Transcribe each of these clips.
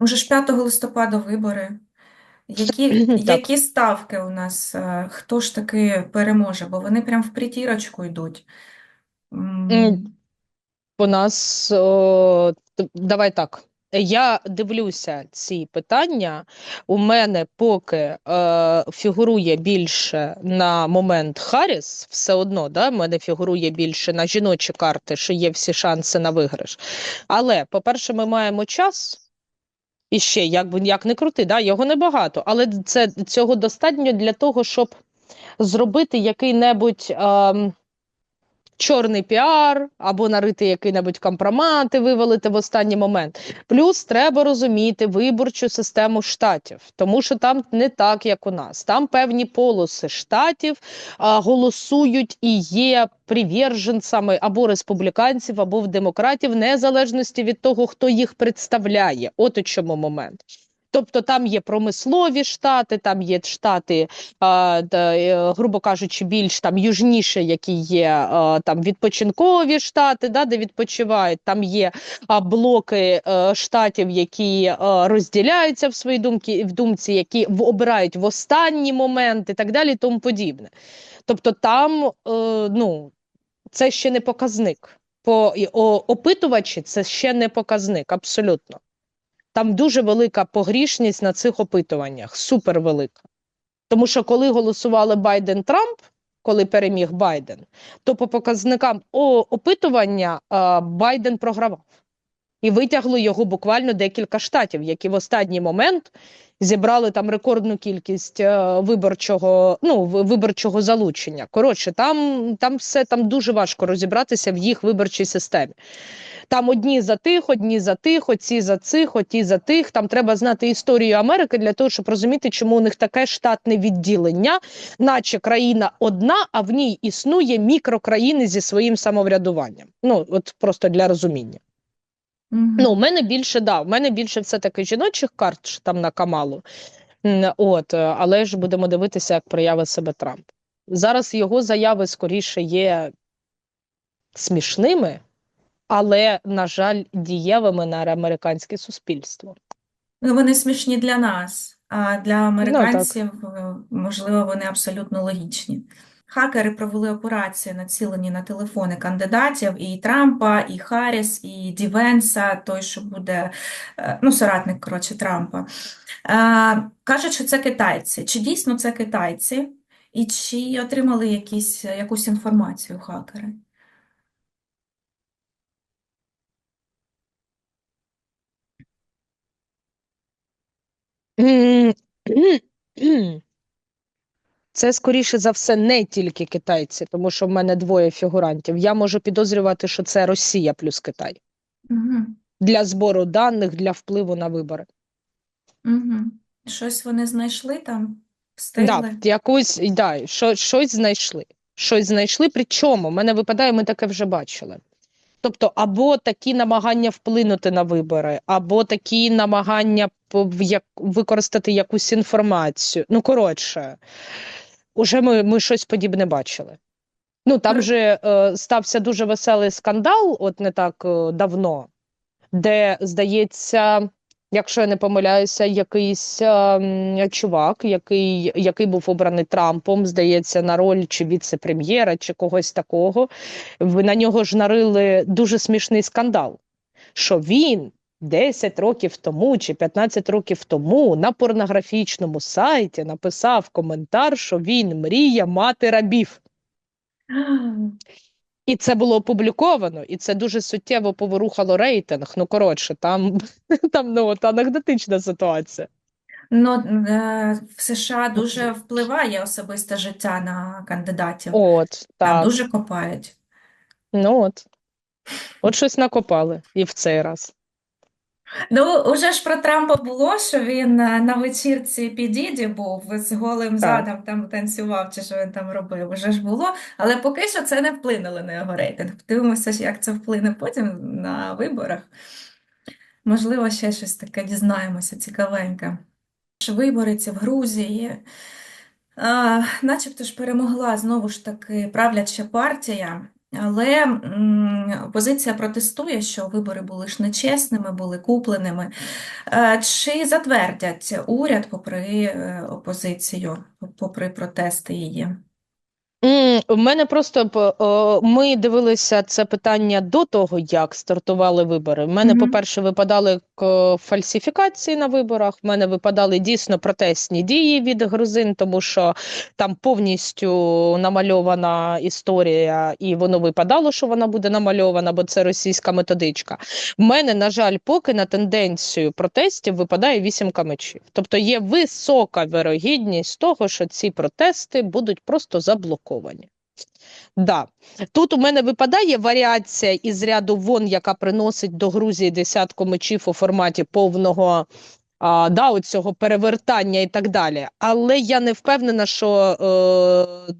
Уже ж 5 листопада вибори. Які, Так. які ставки у нас? е, Хто ж таки переможе? Бо вони прям в притірочку йдуть. М, М, У нас о, т- давай так. Я дивлюся ці питання. У мене поки е, фігурує більше на момент Харріс, все одно, да, в мене фігурує більше на жіночі карти, що є всі шанси на виграш. Але, по-перше, ми маємо час. І ще, як як не крути, да, його небагато, але це цього достатньо для того, щоб зробити який-небудь ем, чорний піар або нарити який-небудь компромат і вивалити в останній момент. Плюс треба розуміти виборчу систему штатів, тому що там не так, як у нас. Там певні полоси штатів а, голосують і є приверженцями або республіканців, або в демократів, незалежності від того, хто їх представляє. От у чому момент. Тобто там є промислові штати, там є штати, а, да, е, грубо кажучи, більш там южніше, які є а, там відпочинкові штати, да, де відпочивають. Там є а, блоки е, штатів, які е, розділяються в своїй думці, в думці, які обирають в останній момент і так далі, тому подібне. Тобто там е, ну, це ще не показник. По о, опитувачі це ще не показник, абсолютно. Там дуже велика погрішність на цих опитуваннях, супер велика. Тому що коли голосували Байден-Трамп, коли переміг Байден, то по показникам опитування Байден програвав. І витягло його буквально декілька штатів, які в останній момент зібрали там рекордну кількість е, виборчого, ну, виборчого залучення. Коротше, там, там все там дуже важко розібратися в їх виборчій системі. Там одні за тих, одні за тих, оці за цих, оті за тих. Там треба знати історію Америки для того, щоб розуміти, чому у них таке штатне відділення, наче країна одна, а в ній існує мікрокраїни зі своїм самоврядуванням. Ну, от просто для розуміння. мгм. Ну, у мене більше, да, у мене більше все-таки жіночих карт там на Камалу. От, е, але ж будемо дивитися, як проявить себе Трамп. Зараз його заяви скоріше є смішними, але, на жаль, дієвими на американське суспільство. Ну, вони смішні для нас, а для американців, е, можливо, вони абсолютно логічні. Хакери провели операції, націлені на телефони кандидатів і Трампа, і Харріс, і Дівенса, той, що буде, е, ну, соратник, коротше, Трампа. Е, Кажуть, що це китайці. Чи дійсно це китайці? І чи отримали якісь, якусь інформацію хакери? Це, скоріше за все, не тільки китайці, тому що в мене двоє фігурантів. Я можу підозрювати, що це Росія плюс Китай Угу. для збору даних, для впливу на вибори. Угу. Щось вони знайшли там? Да, якусь, да, що, щось знайшли. Щось знайшли, причому, в мене випадає, ми таке вже бачили. Тобто, або такі намагання вплинути на вибори, або такі намагання використати якусь інформацію. Ну, коротше, уже ми, ми щось подібне бачили. Ну, там же е, стався дуже веселий скандал, от не так е, давно, де, здається, якщо я не помиляюся, якийсь е, чувак, який, який був обраний Трампом, здається, на роль чи віце-прем'єра, чи когось такого, на нього ж нарили дуже смішний скандал, що він 10 років тому чи 15 років тому на порнографічному сайті написав коментар, що він мріє мати рабів. І це було опубліковано, і це дуже суттєво поворухало рейтинг. Ну, коротше, там, там ну, от анекдотична ситуація. Ну, е, в США дуже впливає особисте життя на кандидатів. От, Там дуже копають. Ну от. От щось накопали і в цей раз. Ну, уже ж про Трампа було, що він е, на вечірці Пі Діді був з голим Так. задом там танцював, чи що він там робив. Уже ж було, але поки що це не вплинуло на його рейтинг. Подивимося, як це вплине потім на виборах. Можливо, ще щось таке дізнаємося цікавеньке. Ж Вибореться в Грузії. А, начебто ж перемогла знову ж таки правляча партія. Але опозиція протестує, що вибори були ж нечесними, були купленими. Е, Чи затвердять уряд попри е, опозицію, попри протести її? У мене просто ми дивилися це питання до того, як стартували вибори. У мене, Мгм. по-перше, випадали фальсифікації на виборах. У мене випадали дійсно протестні дії від грузин, тому що там повністю намальована історія, і воно випадало, що вона буде намальована, бо це російська методичка. В мене, на жаль, поки на тенденцію протестів випадає вісімка мечів. Тобто є висока вирогідність того, що ці протести будуть просто заблоковані. Да. Тут у мене випадає варіація із ряду вон, яка приносить до Грузії десятку мечів у форматі повного а, да, оцього перевертання і так далі. Але я не впевнена, що е,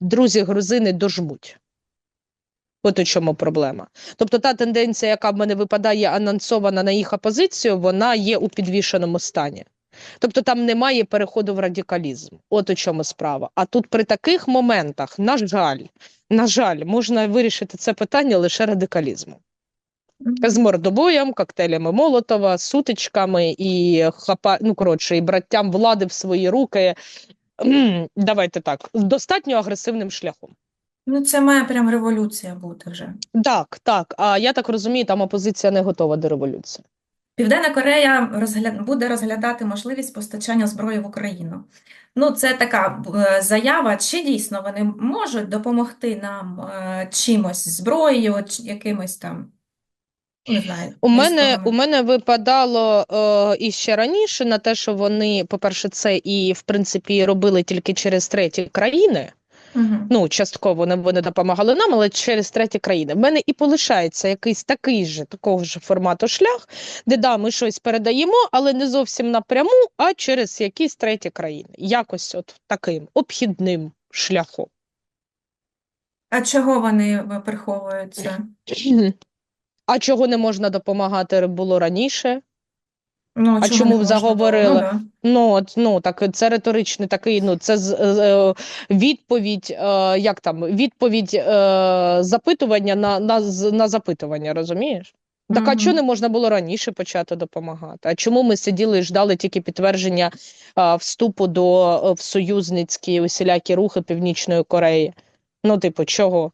друзі грузини дожмуть. От у чому проблема. Тобто та тенденція, яка в мене випадає анонсована на їх опозицію, вона є у підвішеному стані. Тобто там немає переходу в радикалізм. От у чому справа. А тут при таких моментах, на жаль, на жаль, можна вирішити це питання лише радикалізмом. З мордобоєм, коктейлями Молотова, сутичками і хапа... ну, коротше, і браттям влади в свої руки. Давайте так, достатньо агресивним шляхом. Ну, це має прям революція бути вже. Так, так. А я так розумію, там опозиція не готова до революції. Південна Корея розгля... буде розглядати можливість постачання зброї в Україну. Ну, це така е, заява, чи дійсно вони можуть допомогти нам е, чимось, зброєю, чи якимось там, не знаю, У мене, у мене випадало е, і ще раніше на те, що вони, по-перше, це і в принципі робили тільки через треті країни. Мгм. Ну, частково вони допомагали нам, але через треті країни. В мене і полишається якийсь такий же такого ж формату шлях, де да, ми щось передаємо, але не зовсім напряму, а через якісь треті країни. Якось от таким обхідним шляхом. А чого вони приховують це? А чого не можна допомагати було раніше? Ну, А чому б заговорили? Ну, да. Ну, от, ну так це риторичний такий. Ну це з- е, відповідь, е, як там відповідь е, запитування на, на, на запитування, розумієш? Так а Мгм. чого не можна було раніше почати допомагати? А чому ми сиділи і ждали тільки підтвердження е, вступу до е, в союзницькі усілякі рухи Північної Кореї? Ну, типу, чого?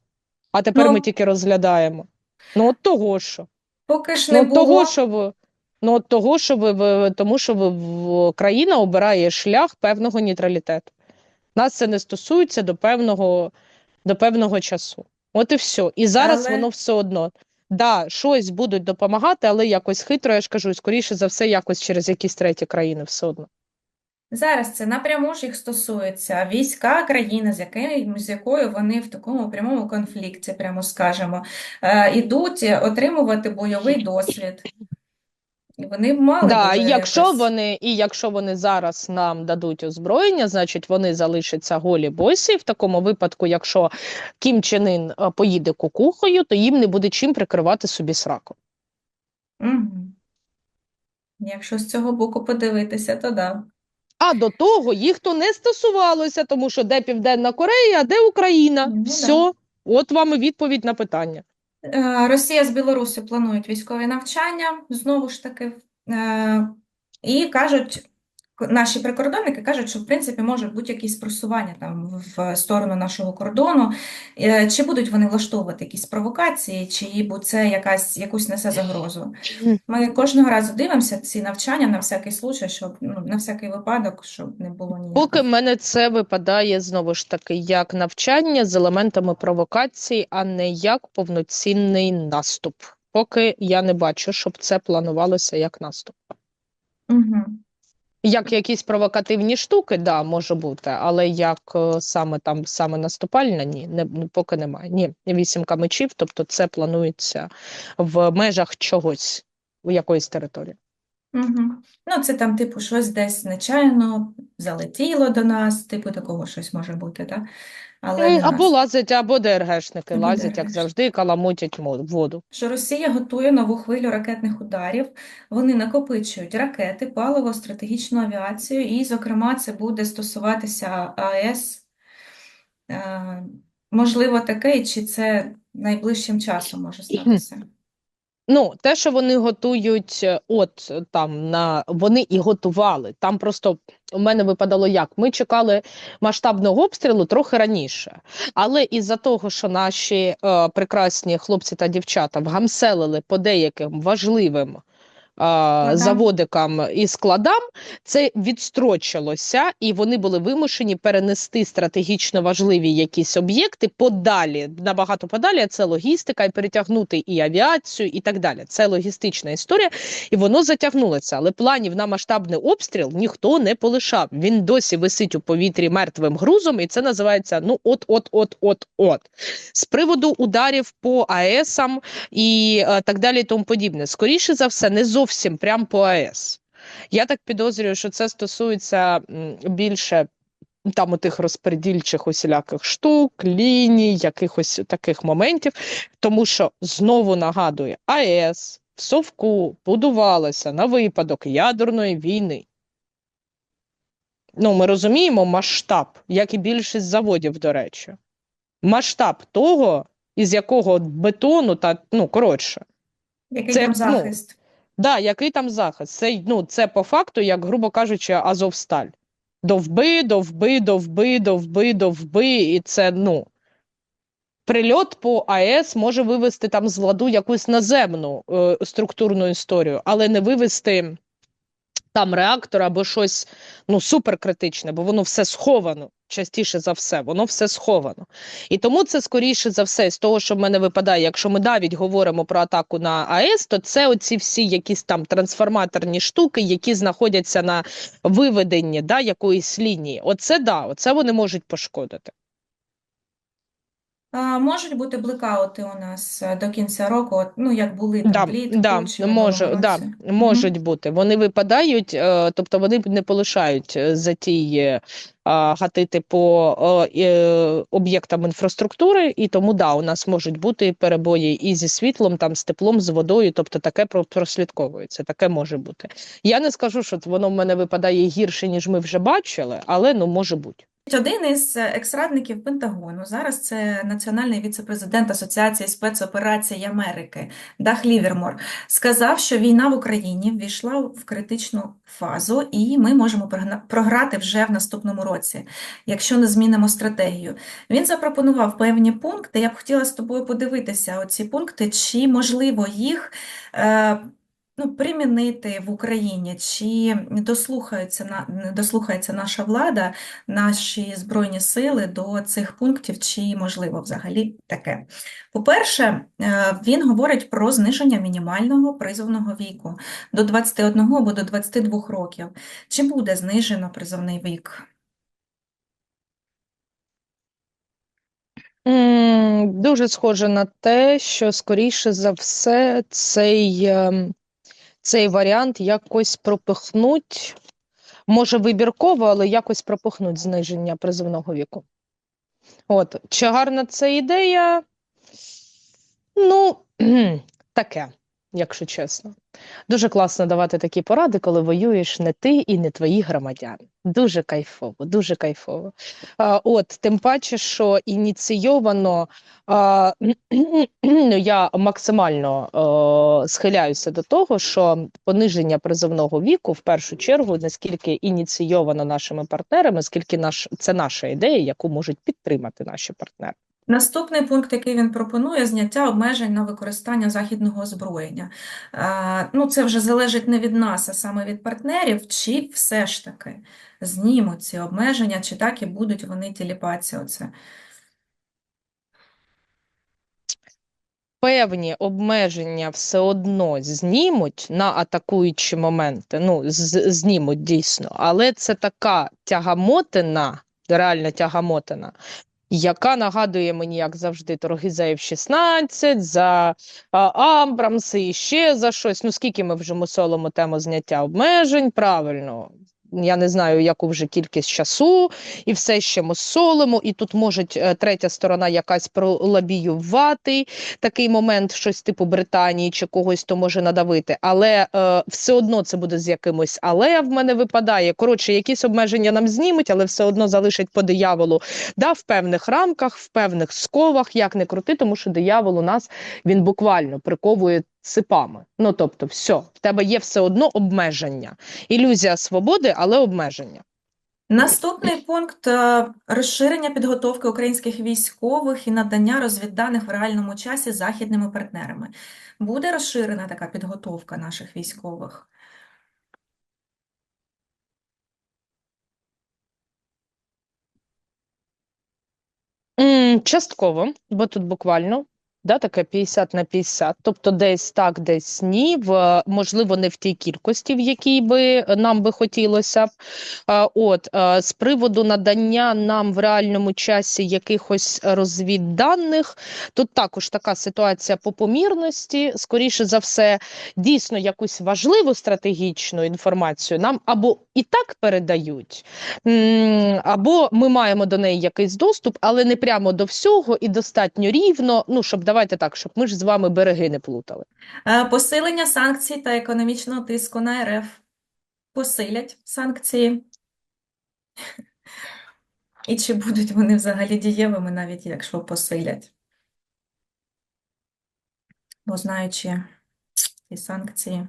А тепер Ну. ми тільки розглядаємо. Ну, от того що. Поки ж Ну, не того, було. що ви, ну, от того, що ви, ви, тому що ви, країна обирає шлях певного нейтралітету. Нас це не стосується до певного, до певного часу. От і все. І зараз Але- воно все одно. Да, щось будуть допомагати, але якось хитро, я ж кажу, скоріше за все, якось через якісь треті країни все одно. Зараз це напряму ж їх стосується. Війська країни, з якими, з якою вони в такому прямому конфлікті, прямо скажемо, е, ідуть отримувати бойовий досвід. І вони б мали Да, і якщо якось... вони, і якщо вони зараз нам дадуть озброєння, значить вони залишаться голі босі. В такому випадку, якщо Кім Чен Ін е, поїде кукухою, то їм не буде чим прикривати собі сраку. Мгм. Якщо з цього боку подивитися, то да. А до того їх то не стосувалося, тому що де Південна Корея, а де Україна. Ну, да. Все, от вам і відповідь на питання. Е, Росія з Білорусі планують військові навчання, знову ж таки, е, і кажуть, наші прикордонники кажуть, що в принципі можуть бути якісь просування там в сторону нашого кордону. Е, Чи будуть вони влаштовувати якісь провокації, чи це якась якусь несе загрозу? Ми кожного разу дивимося ці навчання на всякий случай, щоб ну, на всякий випадок, щоб не було ніяких. Поки в мене це випадає знову ж таки як навчання з елементами провокації, а не як повноцінний наступ. Поки я не бачу, щоб це планувалося як наступ. Угу. Як якісь провокативні штуки, да, може бути, але як е, саме там саме наступальна, ні, не, не- поки немає. Ні, вісімка мечів, тобто це планується в межах чогось, у якоїсь території. Угу. Ну, це там, типу, щось десь нечайно залетіло до нас, типу такого щось може бути, так? Але Ну, або нас. лазять, або ДРГшники Або лазять, як завжди, і каламутять воду. Що Росія готує нову хвилю ракетних ударів, вони накопичують ракети, паливо, стратегічну авіацію, і, зокрема, це буде стосуватися АЕС. Е, можливо, таке, чи це найближчим часом може статися? Ну, те, що вони готують, е, от е, там на вони і готували. Там просто у мене випадало як. Ми чекали масштабного обстрілу трохи раніше. Але із-за того, що наші е, прекрасні хлопці та дівчата вгамселили по деяким важливим е, заводикам і складам, це відстрочилося, і вони були вимушені перенести стратегічно важливі якісь об'єкти подалі, набагато подалі. Це логістика, і перетягнути і авіацію, і так далі. Це логістична історія, і воно затягнулося. Але планів на масштабний обстріл ніхто не полишав. Він досі висить у повітрі мертвим грузом, і це називається ну от, от, от, от, от. З приводу ударів по АЕСам і е, так далі, і тому подібне. Скоріше за все, не зовсім прям по АЕС. Я так підозрюю, що це стосується більше там у тих розподільчих усіляких штук, ліній, якихось таких моментів, тому що знову нагадую, АЕС в Совку будувалася на випадок ядерної війни. Ну, ми розуміємо масштаб, як і більшість заводів, до речі. Масштаб того, із якого бетону та ну коротше. Який Це, там ну, захист? Да, який там захист? Це, ну, це по факту, як, грубо кажучи, Азовсталь. Довби, довби, довби, довби, довби, і це, ну. Прильот по АЕС може вивести там з ладу якусь наземну е, структурну історію, але не вивести там реактор або щось ну, суперкритичне, бо воно все сховано. Частіше за все, воно все сховано. І тому це скоріше за все, з того, що в мене випадає, якщо ми навіть говоримо про атаку на АЕС, то це оці всі якісь там трансформаторні штуки, які знаходяться на виведенні да, якоїсь лінії. Оце да, оце вони можуть пошкодити. Можуть бути блекаути у нас е, до кінця року, от, ну як були там Да, влітку да, чи в може, да, можуть бути. Вони випадають, е, тобто вони не полишають е, затії гатити по об'єктам інфраструктури, і тому да, у нас можуть бути перебої і зі світлом, там з теплом, з водою, тобто таке прослідковується, таке може бути. Я не скажу, що воно в мене випадає гірше, ніж ми вже бачили, але ну може бути. Один із е, екс-радників Пентагону, зараз це національний віце-президент Асоціації спецоперацій Америки Дах Лівермор, сказав, що війна в Україні ввійшла в критичну фазу, і ми можемо програти вже в наступному році, якщо не змінимо стратегію. Він запропонував певні пункти. Я б хотіла з тобою подивитися оці пункти, чи можливо їх. Ну, примінити в Україні, чи дослухається на дослухається наша влада, наші збройні сили до цих пунктів, чи можливо взагалі таке. По-перше, е, він говорить про зниження мінімального призовного віку до 21 або до 22 років. Чи буде знижено призовний вік? Дуже схоже на те, що скоріше за все цей, ем, цей варіант якось пропихнуть, може вибірково, але якось пропихнуть зниження призовного віку. От, чи гарна це ідея? Ну, таке, якщо чесно. Дуже класно давати такі поради, коли воюєш не ти і не твої громадяни. Дуже кайфово, дуже кайфово. А, от, тим паче, що ініційовано, а, я максимально е, схиляюся до того, що пониження призовного віку в першу чергу наскільки ініційовано нашими партнерами, скільки наш, це наша ідея, яку можуть підтримати наші партнери. Наступний пункт, який він пропонує, зняття обмежень на використання західного озброєння. Е, Ну, це вже залежить не від нас, а саме від партнерів, чи все ж таки знімуть ці обмеження, чи так і будуть вони тіліпатися оце. певні обмеження все одно знімуть на атакуючі моменти. Ну, знімуть дійсно, але це така тягамотина, реальна тягамотина, яка нагадує мені, як завжди, торги за F-16, за Амбрамси і ще за щось. Ну, скільки ми вже мусолимо тему зняття обмежень, правильно. Я не знаю, яку вже кількість часу, і все ще ми солимо, і тут може е, третя сторона якась пролобіювати такий момент, щось типу Британії чи когось то може надавити, але е, все одно це буде з якимось але в мене випадає. Коротше, якісь обмеження нам знімуть, але все одно залишать по дияволу да, в певних рамках, в певних сковах, як не крути, тому що диявол у нас він буквально приковує ципами. Ну тобто, все, в тебе є все одно обмеження. Ілюзія свободи, але обмеження. Наступний пункт е, розширення підготовки українських військових і надання розвідданих в реальному часі західними партнерами. Буде розширена така підготовка наших військових? Частково, бо тут буквально да, таке 50 на 50, тобто десь так, десь ні, в, можливо, не в тій кількості, в якій би нам би хотілося От, з приводу надання нам в реальному часі якихось розвідданих, тут також така ситуація по помірності, скоріше за все, дійсно якусь важливу стратегічну інформацію нам або і так передають, або ми маємо до неї якийсь доступ, але не прямо до всього і достатньо рівно. Ну, щоб давайте так, щоб ми ж з вами береги не плутали. Е, Посилення санкцій та економічного тиску на РФ. Посилять санкції. І чи будуть вони взагалі дієвими, навіть якщо посилять? Бо знаючи ці санкції.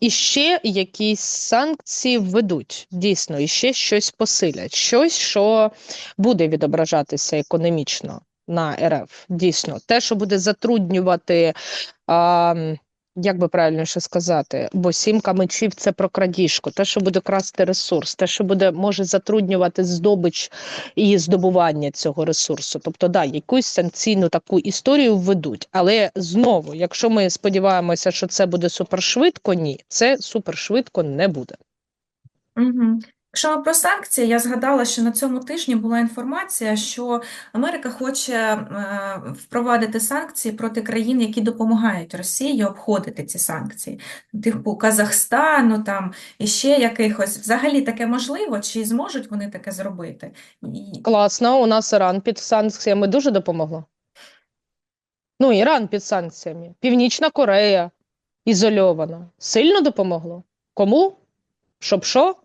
І ще якісь санкції введуть, дійсно, і ще щось посилять, щось, що буде відображатися економічно на РФ. Дійсно, те, що буде затруднювати, а, як би правильніше сказати, бо сімка мечів це про крадіжку, те, що буде красти ресурс, те, що буде може затруднювати здобич і здобування цього ресурсу. Тобто, да, якусь санкційну таку історію введуть. Але знову, якщо ми сподіваємося, що це буде супершвидко, ні, це супершвидко не буде. Угу. Якщо про санкції, я згадала, що на цьому тижні була інформація, що Америка хоче е, впровадити санкції проти країн, які допомагають Росії обходити ці санкції. Типу Казахстану там і ще якихось. Взагалі таке можливо? Чи зможуть вони таке зробити? Класно, у нас Іран під санкціями дуже допомогло. Ну, Іран під санкціями, Північна Корея ізольована. Сильно допомогло? Кому? Щоб що?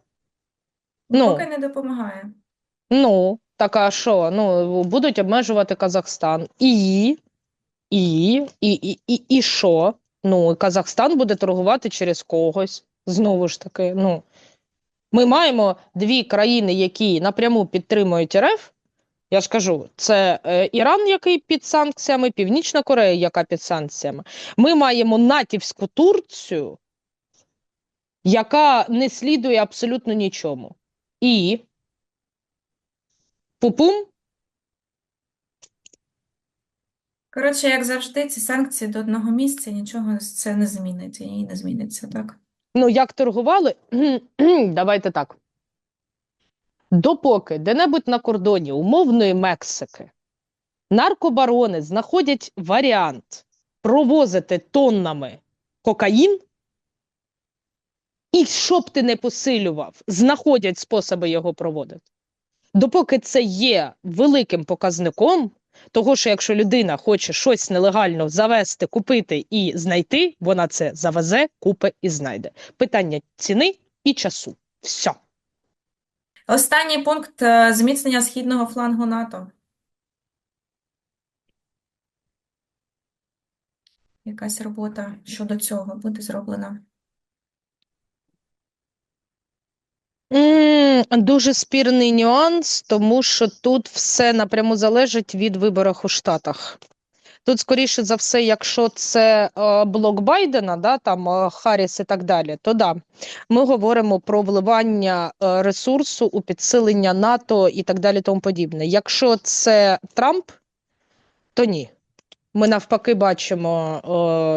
Ну. Поки не допомагає. Ну, так а що? Ну, будуть обмежувати Казахстан. І, і, і, і, і, і що? Ну, Казахстан буде торгувати через когось. Знову ж таки, ну. Ми маємо дві країни, які напряму підтримують РФ. Я ж кажу, це е, Іран, який під санкціями, Північна Корея, яка під санкціями. Ми маємо натівську Турцію, яка не слідує абсолютно нічому. І пупум, Коротше, як завжди, ці санкції до одного місця, нічого це не зміниться і не зміниться, так? ну як торгували? Давайте так. Допоки де-небудь на кордоні умовної Мексики наркобарони знаходять варіант провозити тоннами кокаїн, і щоб ти не посилював, знаходять способи його проводити. Допоки це є великим показником, того, що якщо людина хоче щось нелегально завести, купити і знайти, вона це завезе, купить і знайде. Питання ціни і часу. Все. Останній пункт е, зміцнення східного флангу НАТО. Якась робота щодо цього буде зроблена. М, Дуже спірний нюанс, тому що тут все напряму залежить від виборів у Штатах. Тут, скоріше за все, якщо це е, блок Байдена, да, там е, Харріс і так далі, то да, ми говоримо про вливання е, ресурсу у підсилення НАТО і так далі, тому подібне. Якщо це Трамп, то ні. Ми навпаки бачимо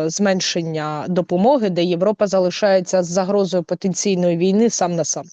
е, зменшення допомоги, де Європа залишається з загрозою потенційної війни сам на сам.